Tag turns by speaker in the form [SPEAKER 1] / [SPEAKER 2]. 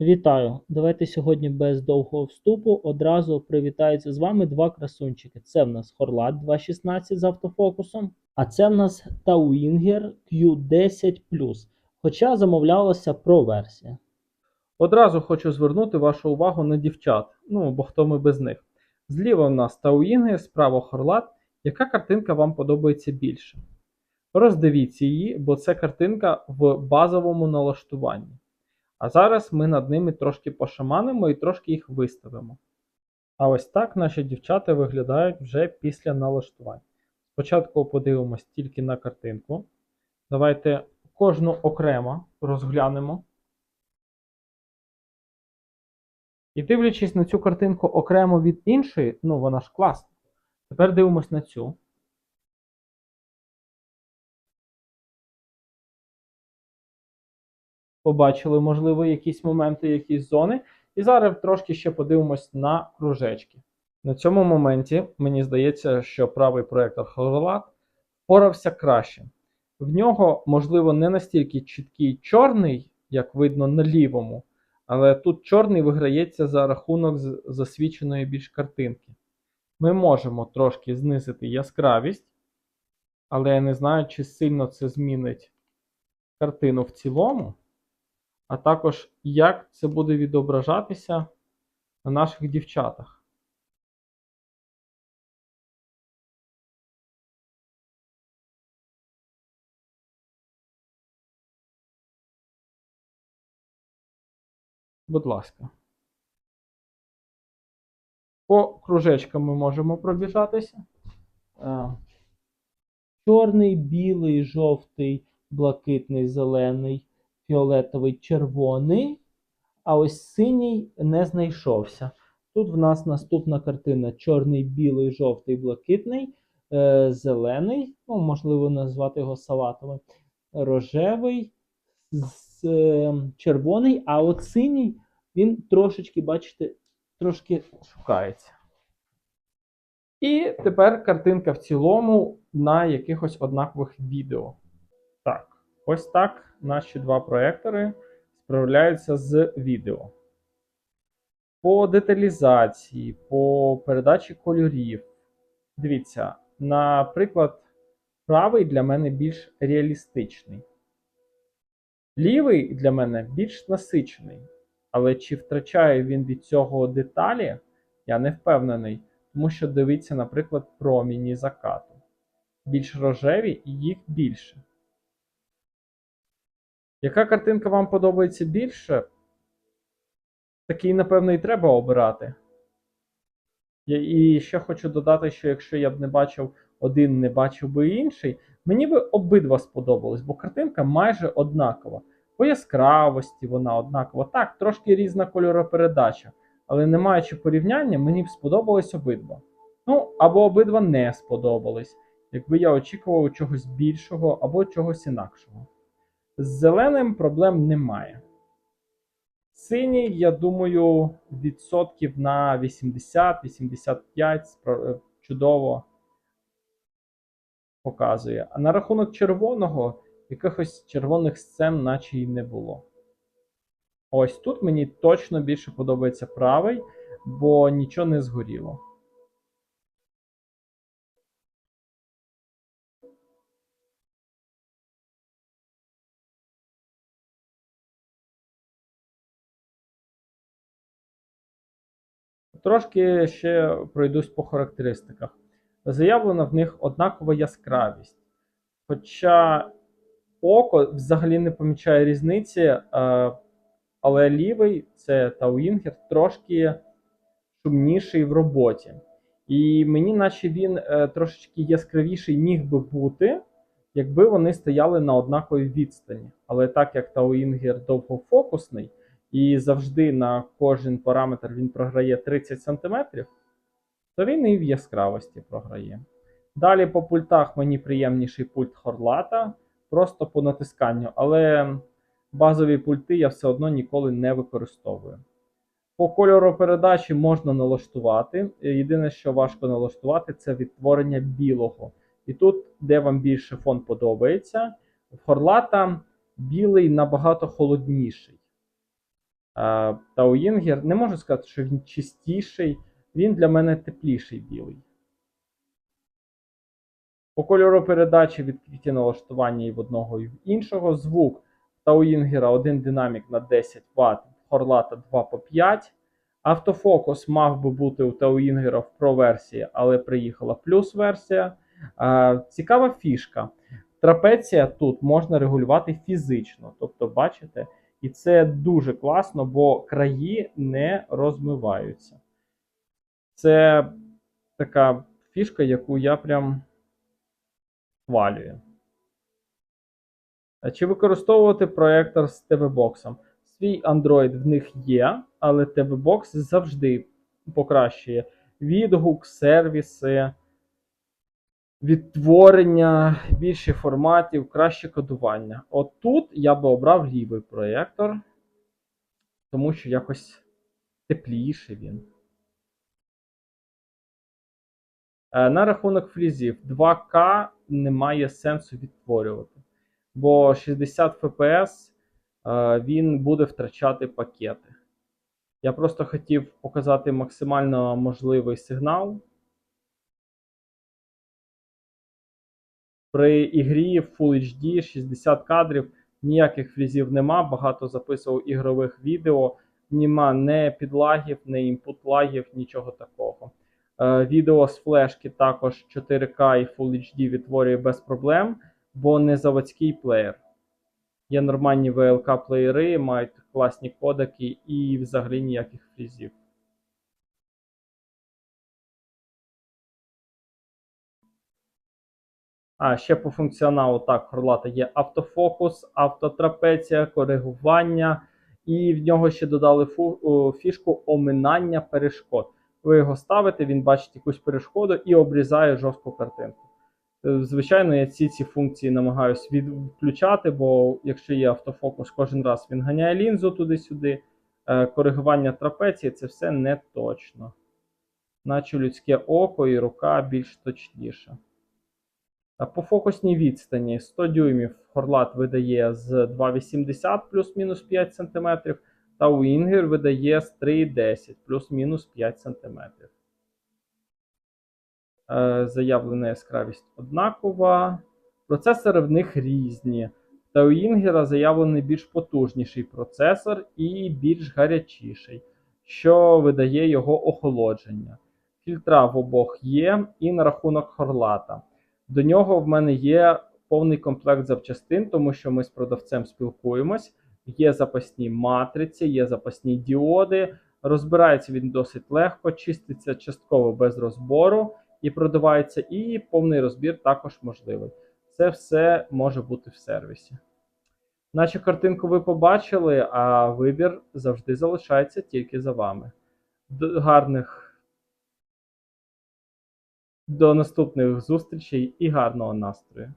[SPEAKER 1] Вітаю! Давайте сьогодні без довгого вступу одразу привітаються з вами два красунчики. Це в нас Хорлат 2.16 з автофокусом, а це в нас Tauinger Q10 Хоча замовлялася про версія.
[SPEAKER 2] Одразу хочу звернути вашу увагу на дівчат, ну бо хто ми без них. Зліва в нас Тауїнги, справа Хорлат. Яка картинка вам подобається більше? Роздивіться її, бо це картинка в базовому налаштуванні. А зараз ми над ними трошки пошаманимо і трошки їх виставимо. А ось так наші дівчата виглядають вже після налаштувань. Спочатку подивимось тільки на картинку. Давайте кожну окремо розглянемо. І дивлячись на цю картинку окремо від іншої, ну вона ж класна. Тепер дивимось на цю. Побачили, можливо, якісь моменти, якісь зони. І зараз трошки ще подивимось на кружечки. На цьому моменті мені здається, що правий проєктор Horlat впорався краще. В нього, можливо, не настільки чіткий чорний, як видно на лівому, але тут чорний виграється за рахунок засвіченої більш картинки. Ми можемо трошки знизити яскравість, але я не знаю, чи сильно це змінить картину в цілому, а також як це буде відображатися на наших дівчатах. Будь ласка. По кружечкам ми можемо пробіжатися.
[SPEAKER 1] Е, Чорний, білий, жовтий, блакитний, зелений, фіолетовий, червоний. А ось синій не знайшовся. Тут в нас наступна картина: чорний, білий, жовтий, блакитний, е, зелений, ну, можливо, назвати його салатовим, рожевий, з, е, червоний, а от синій, він трошечки, бачите, трошки
[SPEAKER 2] шукається. І тепер картинка в цілому на якихось однакових відео. Ось так наші два проектори справляються з відео. По деталізації, по передачі кольорів. Дивіться, наприклад, правий для мене більш реалістичний. Лівий для мене більш насичений. Але чи втрачає він від цього деталі, я не впевнений. Тому що дивіться, наприклад, проміні закату. Більш рожеві і їх більше. Яка картинка вам подобається більше? Такий, напевно, і треба обирати. І ще хочу додати, що якщо я б не бачив один, не бачив би інший, мені би обидва сподобались, бо картинка майже однакова. По яскравості вона однакова. Так, трошки різна кольоропередача. Але не маючи порівняння, мені б сподобались обидва. Ну, або обидва не сподобались, якби я очікував чогось більшого або чогось інакшого. З зеленим проблем немає. Синій, я думаю, відсотків на 80-85 чудово показує. А на рахунок червоного, якихось червоних сцен, наче й не було. Ось тут мені точно більше подобається правий, бо нічого не згоріло. Трошки ще пройдусь по характеристиках. Заявлена в них однакова яскравість. Хоча око взагалі не помічає різниці. Е, але лівий це Тауінгер трошки шумніший в роботі. І мені, наче він е, трошечки яскравіший міг би бути, якби вони стояли на однаковій відстані. Але так як Тауінгер довгофокусний і завжди на кожен параметр він програє 30 см, то він і в яскравості програє. Далі по пультах мені приємніший пульт Хорлата, просто по натисканню. але базові пульти я все одно ніколи не використовую. По кольору передачі можна налаштувати. Єдине, що важко налаштувати, це відтворення білого. І тут, де вам більше фон подобається, в Хорлата білий набагато холодніший. Тауїнгер. Не можу сказати, що він чистіший, він для мене тепліший білий. По кольору передачі відкриті налаштування і в одного, і в іншого. Звук Тауїнгера один динамік на 10 Вт, Хорлата 2 по 5. Автофокус мав би бути у Тауїнгера в Pro версії, але приїхала плюс версія. А, цікава фішка. Трапеція тут можна регулювати фізично. Тобто, бачите, і це дуже класно, бо краї не розмиваються. Це така фішка, яку я прям хвалюю. Чи використовувати проектор з TV-боксом? Свій Android в них є, але TV-бокс завжди покращує відгук, сервіси, відтворення, більше форматів, краще кодування. От тут я би обрав лівий проєктор, тому що якось тепліше він. Е, На рахунок фрізів 2К немає сенсу відтворювати, бо 60 FPS е, він буде втрачати пакети. Я просто хотів показати максимально можливий сигнал. При ігрі Full HD 60 кадрів ніяких фрізів нема. Багато записував ігрових відео. Нема не підлагів, не імпут-лагів, нічого такого. Е, Відео з флешки також 4К і Full HD відтворює без проблем, бо не заводський плеєр. Є нормальні VLK плеєри, мають класні кодеки і взагалі ніяких фрізів. А ще по функціоналу так, Хорлата є автофокус, автотрапеція, коригування, і в нього ще додали фу, фішку оминання перешкод. Ви його ставите, він бачить якусь перешкоду і обрізає жорстку картинку. Е, Звичайно, я ці ці функції намагаюся відключати, бо якщо є автофокус, кожен раз він ганяє лінзу туди-сюди. Е, Коригування трапеції це все не точно. Наче людське око і рука більш точніше. По фокусній відстані 100 дюймів Хорлат видає з 2,80 плюс-мінус 5 см, та Уінгер видає з 3,10 плюс-мінус 5 см. Е, Заявлена яскравість однакова. Процесори в них різні. Та у Інгера заявлений більш потужніший процесор і більш гарячіший, що видає його охолодження. Фільтра в обох є, і на рахунок Хорлата. До нього в мене є повний комплект запчастин, тому що ми з продавцем спілкуємось. Є запасні матриці, є запасні діоди. Розбирається він досить легко, чиститься частково без розбору і продавається, і повний розбір також можливий. Це все може бути в сервісі. Наче картинку ви побачили, а вибір завжди залишається тільки за вами. Гарних до наступних зустрічей і гарного настрою!